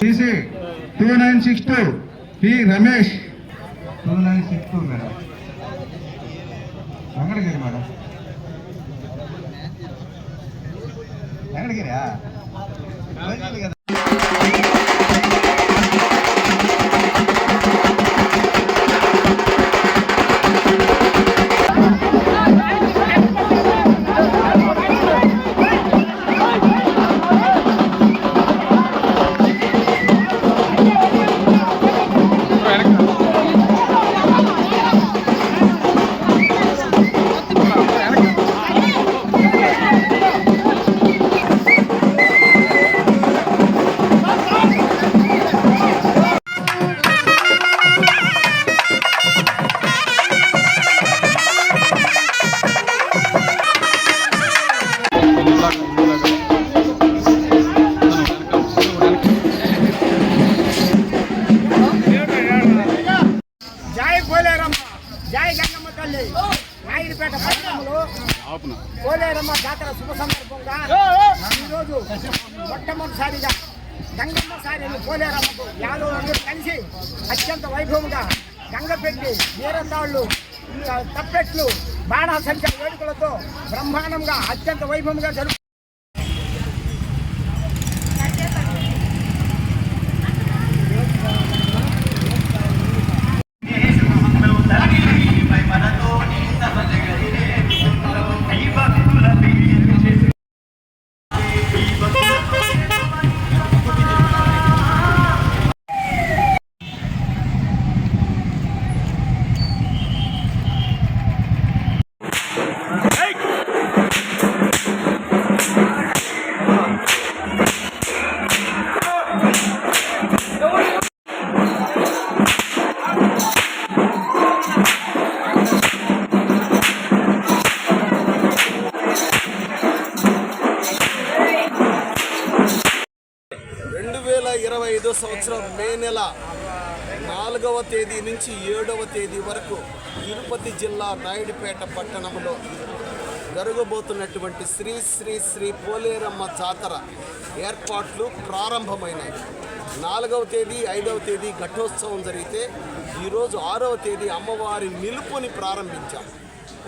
TC two nine six two. P Ramesh. Two nine six two madam. Venkatagiri madam. వెంకటగిరియా కదా మొట్టమొదటిసారిగా గంగమ్మ సారిని పోలేరమ్మకు యాదవ్ కలిసి అత్యంత వైభవంగా గంగపెట్టి పెట్టి వీరందాళ్ళు తప్పెట్లు బాణాసంఖ్య వేడుకలతో బ్రహ్మాండంగా అత్యంత వైభవంగా జరుపు సంవత్సరం మే నెల నాలుగవ తేదీ నుంచి ఏడవ తేదీ వరకు తిరుపతి జిల్లా నాయుడుపేట పట్టణంలో జరగబోతున్నటువంటి శ్రీ శ్రీ శ్రీ పోలేరమ్మ జాతర ఏర్పాట్లు ప్రారంభమైనాయి. నాలుగవ తేదీ ఐదవ తేదీ ఘటోత్సవం జరిగితే ఈరోజు ఆరవ తేదీ అమ్మవారి నిలుపుని ప్రారంభించాం.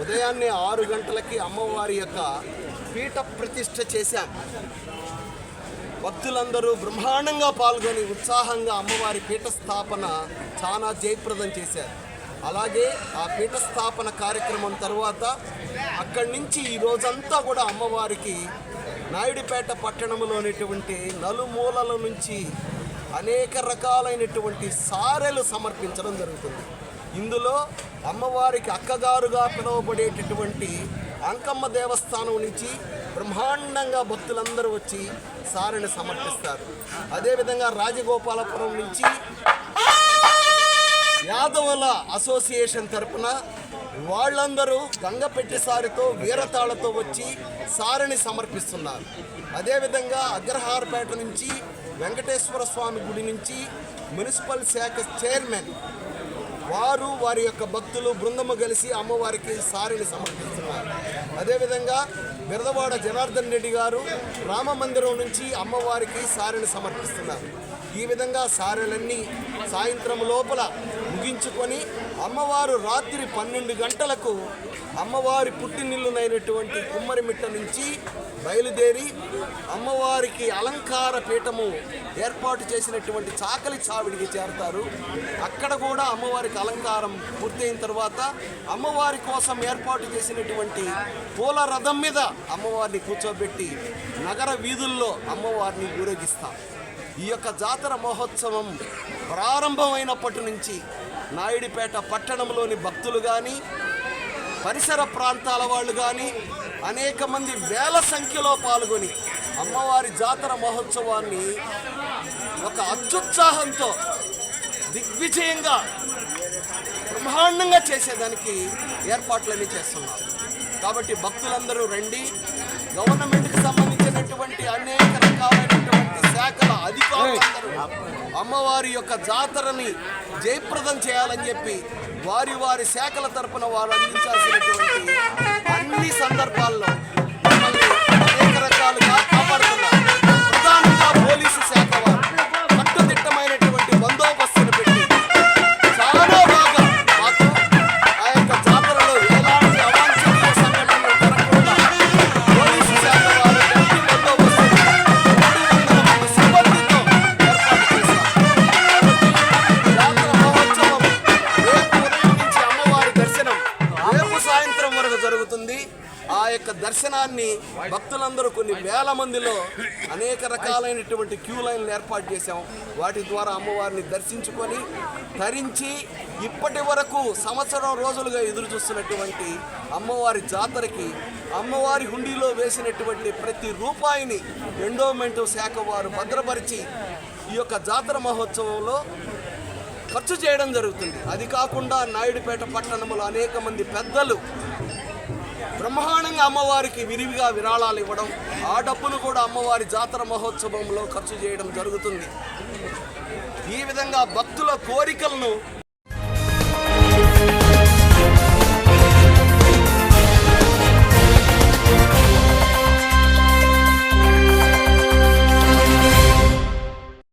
ఉదయాన్నే ఆరు గంటలకి అమ్మవారి యొక్క పీఠ ప్రతిష్ట చేశాం. భక్తులందరూ బ్రహ్మాండంగా పాల్గొని ఉత్సాహంగా అమ్మవారి పీఠస్థాపన చాలా జయప్రదం చేశారు. అలాగే ఆ పీఠస్థాపన కార్యక్రమం తర్వాత అక్కడి నుంచి ఈ రోజంతా కూడా అమ్మవారికి నాయుడుపేట పట్టణంలోనేటువంటి నలుమూలల నుంచి అనేక రకాలైనటువంటి సారెలు సమర్పించడం జరుగుతుంది. ఇందులో అమ్మవారికి అక్కగారుగా పిలువబడేటటువంటి అంకమ్మ దేవస్థానం నుంచి బ్రహ్మాండంగా భక్తులందరూ వచ్చి సారిని సమర్పిస్తారు. అదేవిధంగా రాజగోపాలపురం నుంచి యాదవుల అసోసియేషన్ తరపున వాళ్ళందరూ గంగపెట్టి సారితో వీరతాళతో వచ్చి సారిని సమర్పిస్తున్నారు. అదేవిధంగా అగ్రహారపేట నుంచి వెంకటేశ్వర స్వామి గుడి నుంచి మున్సిపల్ శాఖ చైర్మన్ వారు వారి యొక్క భక్తులు బృందము కలిసి అమ్మవారికి సారిని సమర్పిస్తున్నారు. అదేవిధంగా బిరదవాడ జనార్దన్ రెడ్డి గారు రామ మందిరం నుంచి అమ్మవారికి సారెలు సమర్పిస్తున్నారు. ఈ విధంగా సారెలన్నీ సాయంత్రం లోపల ముగించుకొని అమ్మవారు రాత్రి పన్నెండు గంటలకు అమ్మవారి పుట్టినిల్లునైనటువంటి కుమ్మరిమిట్ట నుంచి బయలుదేరి అమ్మవారికి అలంకార పీఠము ఏర్పాటు చేసినటువంటి చాకలి చావిడికి చేరతారు. అక్కడ కూడా అమ్మవారికి అలంకారం పూర్తయిన తర్వాత అమ్మవారి కోసం ఏర్పాటు చేసినటువంటి పూల రథం మీద అమ్మవారిని కూర్చోబెట్టి నగర వీధుల్లో అమ్మవారిని ఊరేగిస్తాం ఈ యొక్క జాతర మహోత్సవం ప్రారంభమైనప్పటి నుంచి నాయుడిపేట పట్టణంలోని భక్తులు కానీ పరిసర ప్రాంతాల వాళ్ళు కానీ అనేక మంది వేల సంఖ్యలో పాల్గొని అమ్మవారి జాతర మహోత్సవాన్ని ఒక అత్యుత్సాహంతో దిగ్విజయంగా బ్రహ్మాండంగా చేసేదానికి ఏర్పాట్లన్నీ చేస్తున్నారు కాబట్టి భక్తులందరూ రండి. గవర్నమెంట్కి సంబంధించినటువంటి అనేక రకాలైనటువంటి శాఖల అధికారులందరూ అమ్మవారి యొక్క జాతరని జయప్రదం చేయాలని చెప్పి వారి వారి శాఖల తరపున వారు అందించాల్సినటువంటి అన్ని సందర్భాల్లో మమ్మల్ని అనేక రకాలుగా యొక్క భక్తులందరూ కొన్ని వేల మందిలో అనేక రకాలైనటువంటి క్యూ లైన్లు ఏర్పాటు చేశాం. వాటి ద్వారా అమ్మవారిని దర్శించుకొని ధరించి ఇప్పటి వరకు సంవత్సరం రోజులుగా ఎదురు చూస్తున్నటువంటి అమ్మవారి జాతరకి అమ్మవారి హుండీలో వేసినటువంటి ప్రతి రూపాయిని ఎండోమెంట్ శాఖ వారు భద్రపరిచి ఈ యొక్క జాతర మహోత్సవంలో ఖర్చు చేయడం జరుగుతుంది. అది కాకుండా నాయుడుపేట పట్టణంలో అనేక మంది పెద్దలు బ్రహ్మాండంగా అమ్మవారికి విరివిగా విరాళాలు ఇవ్వడం ఆ డబ్బును కూడా అమ్మవారి జాతర మహోత్సవంలో ఖర్చు చేయడం జరుగుతుంది. ఈ విధంగా భక్తుల కోరికలను